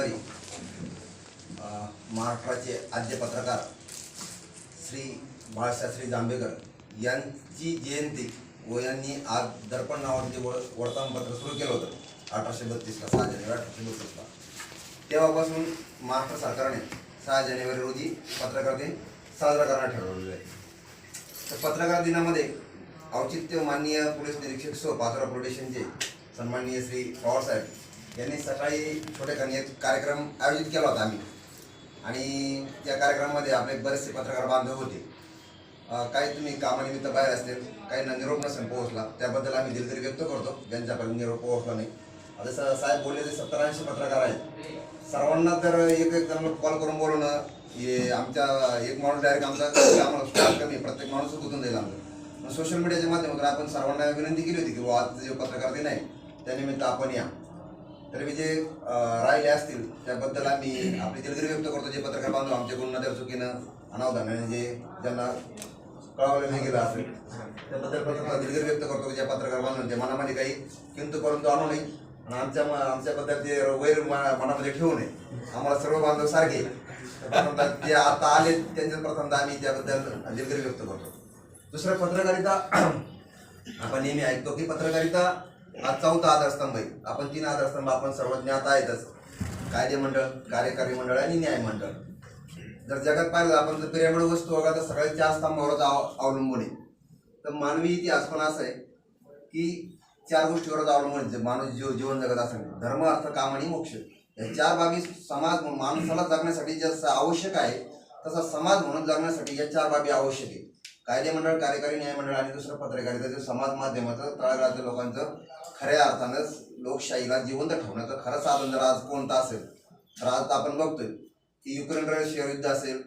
जानेवारी महाराष्ट्राचे आद्य पत्रकार श्री बाळशास्त्री जांभेकर यांची जयंती व यांनी आज दर्पण नावाचे जे वर्तमानपत्र सुरू केलं होतं अठराशे बत्तीसला सहा जानेवारी अठराशे बत्तीसला. तेव्हापासून महाराष्ट्र सरकारने सहा जानेवारी रोजी पत्रकार दिन साजरा करण्यात ठरवलेलं आहे. तर पत्रकार दिनामध्ये औचित्य माननीय पोलीस निरीक्षक सो पाचोरा पोलीस स्टेशनचे सन्माननीय श्री पवारसाहेब यांनी सकाळी छोटेखानी एक कार्यक्रम आयोजित केला होता आम्ही. आणि त्या कार्यक्रमामध्ये आपले बरेचसे पत्रकार बांधव होते. काही तुम्ही कामानिमित्त बाहेर असतील काहींना निरोप नसेल पोहोचला त्याबद्दल आम्ही दिलगिरी व्यक्त करतो. ज्यांच्यापर्यंत निरोप पोहोचला नाही. आता साहेब बोलले ते सत्तर ऐंशी पत्रकार आहेत. सर्वांना तर एक एक जणांना कॉल करून बोलवणं हे आमच्या एक माणूस डायरेक्ट आमचा आम्हाला कमी प्रत्येक माणूस गुंतून जाईल आमचं. सोशल मीडियाच्या माध्यमातून आपण सर्वांना विनंती केली होती की आज जे पत्रकार दिन आहे त्यानिमित्त आपण या. तर मी जे राहिले असतील त्याबद्दल आम्ही आपली दिलगिरी व्यक्त करतो. जे पत्रकार बांधव आमच्याकडून त्या चुकीनं अनावधानाने जे ज्यांना कळवलं नाही गेलं असेल त्याबद्दल पत्रकार दिलगिरी व्यक्त करतो ज्या पत्रकार बांधवांच्या मनामध्ये काही किंतु परंतु आणू नये. आणि आमच्या आमच्याबद्दल जे वैर मनामध्ये ठेवू नये. आम्हाला सर्व बांधव सारखे प्रथमतः जे आता आले त्यांच्या प्रथमतः आम्ही त्याबद्दल दिलगिरी व्यक्त करतो. दुसरं पत्रकारिता आपण नेहमी ऐकतो की पत्रकारिता हा चौथा आधारस्तंभ आहे. आपण तीन आधारस्तंभ आपण सर्व ज्ञात आहेतच. कायदे मंडळ कार्यकारी मंडळ आणि न्याय मंडळ. जर जगात पाहिलं आपण जर पिरामिड वस्तू वगैरे तर सगळ्या चार स्तंभावरच अवलंबून आहे. तर मानवी इतिहास पण असं आहे की चार गोष्टीवरच अवलंबून आहे. माणूस जीव जीवन जगत असेल धर्म अर्थ काम आणि मोक्ष. या चार बाबी समाज म्हणून माणसाला जगण्यासाठी जसं आवश्यक आहे तसा समाज म्हणून जगण्यासाठी या चार बाबी आवश्यक आहे कायदे मंडळ कार्यकारी न्याय मंडळ आणि दुसरं पत्रकारितेचं समाज माध्यमाचं तळागाळातील लोकांचं खऱ्या अर्थानं लोकशाहीला जिवंत ठेवण्याचं खरं साधन जर आज कोणतं असेल तर आज आपण बघतोय की युक्रेन रशिया युद्ध असेल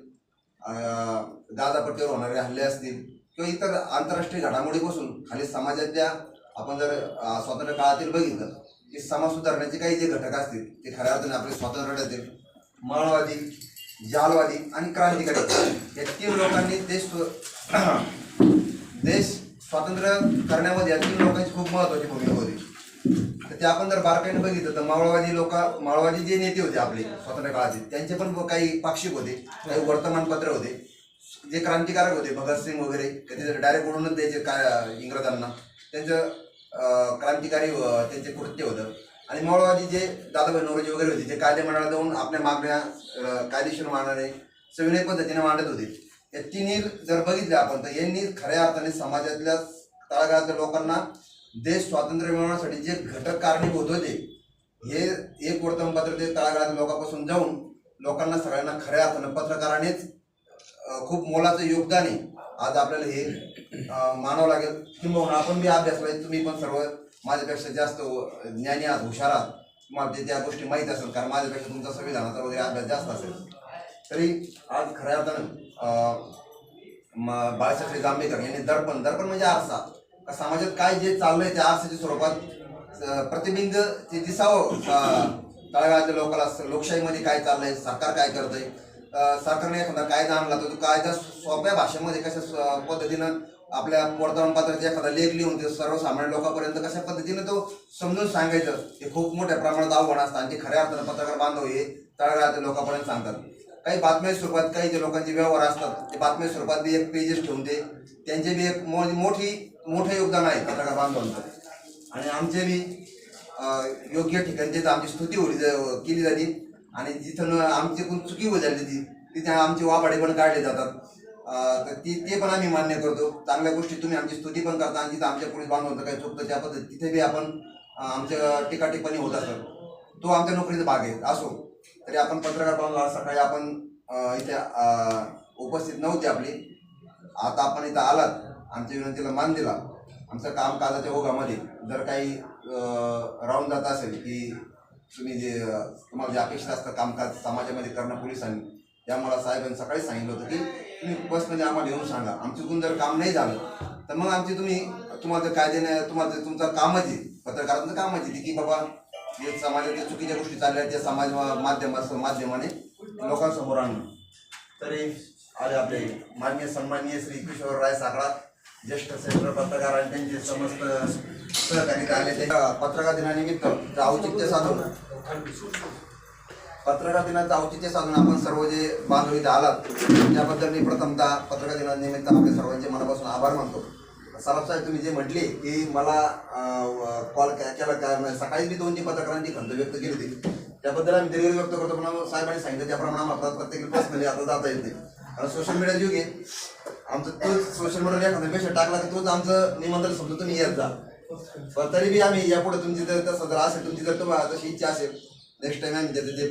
गाजापट्टीवर होणारे हल्ले असतील किंवा इतर आंतरराष्ट्रीय घडामोडीपासून खाली समाजातल्या आपण जर स्वातंत्र्य काळातील बघितलं की समाज सुधारण्याचे काही जे घटक असतील ते खऱ्या अर्थाने आपले स्वातंत्र्य लढ्यातील माळवादी जालवादी आणि क्रांतिकारी या तीन लोकांनी देश देश स्वातंत्र्य करण्यामध्ये या तीन लोकांची खूप महत्वाची भूमिका होती. तर ते आपण जर बारकाईने बघितलं तर मावळवादी लोक मावळवादी जे नेते होते आपले स्वातंत्र्य काळाचे त्यांचे पण काही पाक्षिक होते काही वर्तमानपत्र होते. जे क्रांतिकारक होते भगतसिंग वगैरे ते डायरेक्ट उडूनच द्यायचे काय इंग्रजांना. त्यांचं क्रांतिकारी त्यांचे कृत्य होतं. आणि मावळवादी जे दादाभाई नवरोजी वगैरे होते जे कायदे मंडळात जाऊन आपल्या मागण्या कायदेशीर मांडणारे सविनय पद्धतीने मांडत होते. या तिन्ही जर बघितले आपण तर यांनी खऱ्या अर्थाने समाजातल्या तळागाळातल्या लोकांना देश स्वातंत्र्य मिळवण्यासाठी जे घटक कारणीभूत होते हे एक वर्तमानपत्र ते तळागाळातील लोकांपासून जाऊन लोकांना सगळ्यांना खऱ्या अर्थानं पत्रकारानेच खूप मोलाचं योगदान आहे. आज आपल्याला हे मानावं लागेल. किंबहुना आपण बी अभ्यास तुम्ही पण सर्व माझ्यापेक्षा जास्त ज्ञानी आहात हुशार आहात. तुम्हाला ते त्या गोष्टी माहीत असेल कारण माझ्यापेक्षा तुमचा संविधानाचा वगैरे अभ्यास जास्त असेल. तरी आज खऱ्या अर्थानं बाळासाहेब जांभेकर यांनी दर्पण दर्पण म्हणजे आरसा. समाजात काय जे चाललंय त्या आरसाच्या स्वरूपात प्रतिबिंब ते दिसावं. तळागाळातल्या लोकांना लोकशाहीमध्ये काय चाललंय सरकार काय करतंय? सरकारने एखादा कायदा आणला तर तो कायदा सोप्या भाषेमध्ये कशा पद्धतीनं आपल्या वर्तमानपत्राचे एखादा लेख लिहून ते सर्वसामान्य लोकांपर्यंत कशा पद्धतीनं तो समजून सांगायचं हे खूप मोठ्या प्रमाणात आव्हान असतं आणि ते खऱ्या अर्थानं पत्रकार बांधव हे तळागाळातल्या लोकांपर्यंत सांगतात. काही बातम्या स्वरूपात काही जे लोकांचे व्यवहार असतात ते बातम्या स्वरूपात बी एक पेजेस ठेवून ते त्यांचे बी एक मो- मोठी मोठं योगदान आहे पत्रकार बांधवांचं. आणि आमचे बी योग्य ठिकाणी तिथं आमची स्तुती होली केली जाते आणि जिथं आमची पण चुकी होऊ झाली ती तिथे आमचे वाभाडे पण काढले जातात. तर ती ते पण आम्ही मान्य करतो. चांगल्या गोष्टी तुम्ही आमची स्तुती पण करता आणि जिथं आमच्या पोलीस बांधवांचं काही चुकतं त्या पद्धती तिथे बी आपण आमच्या टीका होत असतो. तो आमच्या नोकरीचा भाग आहे. असो. तरी आपण पत्रकार बांधव सकाळी आपण इथे उपस्थित नव्हते आपली. आता आपण इथं आलात. आमच्या विनंतीला मान दिला. आमचं कामकाजाच्या ओघामध्ये जर काही राहून जात असेल की तुम्ही जे तुम्हाला जे अपेक्षित असतं कामकाज समाजामध्ये करणं पोलिसांनी त्यामुळे साहेबांनी सकाळी सांगितलं होतं की तुम्ही पर्सनली आम्हाला येऊन सांगा. आमच्याकडून जर काम नाही झालं तर मग आमची तुम्ही तुम्हाला जर नाही तुम्हाला तुमचं कामच आहे पत्रकारांचं कामच आहे की बाबा जे समाजाच्या चुकीच्या गोष्टी चालल्या त्या समाज माध्यमा माध्यमाने लोकांसमोर आणणं. तरी आले आपले माननीय सन्माननीय श्री किशोरराय राय ज्येष्ठ सेंटर पत्रकार आणि त्यांचे समस्त सहकारी आले. ते पत्रकार दिनानिमित्त औचित्य साधून पत्रकार दिनाचं औचित्य साधून आपण सर्व जे बांधव इथे आलात त्याबद्दल मी प्रथमतः पत्रकार दिनानिमित्त आपल्या सर्वांचे मनापासून आभार मानतो. सराफ साहेब तुम्ही जे म्हटले की मला कॉल केला कारण म्हणजे सकाळी मी दोनची पत्रकारांची खंत व्यक्त केली होती. त्याबद्दल आम्ही दिलगिरी व्यक्त करतो पण साहेबांनी सांगितलं त्याप्रमाणे आम्हाला प्रत्येक पर्सनली आता जाता येत नाही. कारण सोशल मीडिया युग आहे. आमचं तोच सोशल मीडियावर एखादा मेसेज टाकला की तोच आमचं निमंत्रण समजून तुम्ही येत जा. तरी बी आम्ही यापुढे तुमची जर तसं जर असेल तुमची जर तुम्हाला तशी इच्छा असेल नेक्स्ट टाइम आम्ही त्याचे ते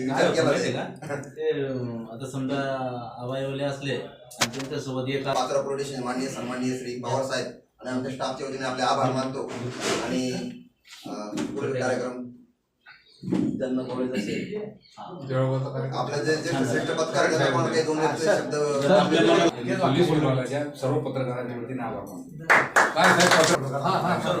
विचार केला? ते. आता समजा अवयवले असले आणि त्यांच्यासोबत एक पात्र प्रोडेशन माननीय सन्माननीय श्री पवार साहेब आणि आमच्या स्टाफच्या वतीने आपले आभार मानतो. आणि पुढील कार्यक्रम त्यांना बोलायचं असेल. आपल्या जे जे श्रेष्ठ पत्रकार काही दोन शब्द सर्व पत्रकारांच्या वतीने आभार मानतो. काय साहेब पत्रकार? हा हा सर.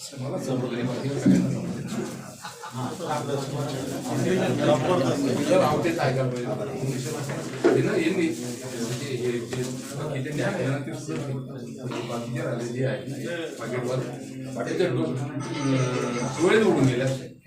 हे ना, यांनी म्हणजे हे जे बाकीचे न्याय आहे